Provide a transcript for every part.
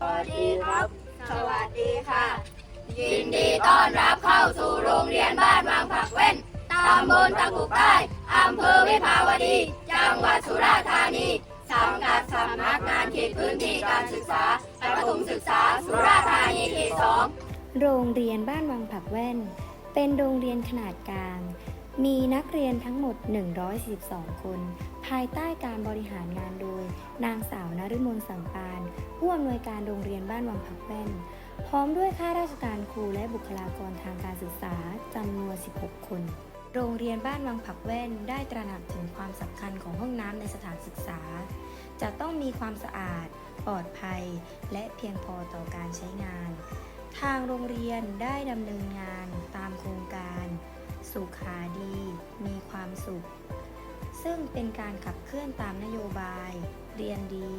สวัสดีครับ สวัสดีค่ะ ยินดีต้อนรับเข้าสู่โรงเรียนบ้านบางผักเว้น ตำบลตะกุกใต้ อำเภอวิภาวดี จังหวัดสุราษฎร์ธานี สังกัดสำนักงานเขตพื้นที่การศึกษาประถมศึกษาสุราษฎร์ธานีเขตสอง โรงเรียนบ้านวังผักแว่น เป็นโรงเรียนขนาดกลาง มีนักเรียนทั้งหมด 142 คน ภายใต้การบริหารงานโดย นางสาวนฤมลสัมปานผู้อำนวยการโรงเรียนบ้านวังผักแว่นพร้อมด้วยข้าราชการครูและบุคลากรทางการศึกษาจำนวน 16 คน โรงเรียนบ้านวังผักแว่นได้ตระหนักถึงความสำคัญของห้องน้ำในสถานศึกษา จะต้องมีความสะอาด ปลอดภัย และเพียงพอต่อการใช้งาน ทางโรงเรียนได้ดำเนินงานตามโครงการ สุขาดี มีความสุข ซึ่งเป็นการขับเคลื่อนตามนโยบาย เรียนดี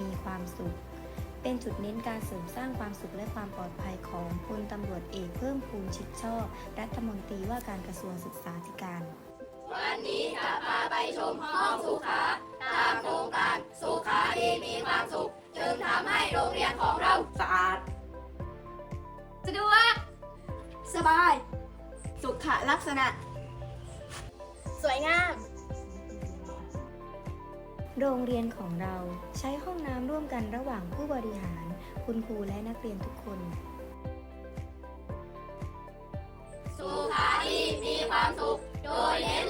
มีความสุข เป็นจุดเน้นการเสริมสร้างความสุขและความปลอดภัยของพลตำรวจเอกเพิ่มพูนชิดชอบ รัฐมนตรีว่าการกระทรวงศึกษาธิการ วันนี้จะพาไปชมห้องสุขาตามโครงการสุขาดีมีความสุขจึงทำให้โรงเรียนของเราสะอาด บาย สุขลักษณะ สวยงาม โรงเรียนของเราใช้ห้องน้ำร่วมกันระหว่างผู้บริหาร คุณครูและนักเรียนทุกคน สุขาดีมีความสุข โดยเน้น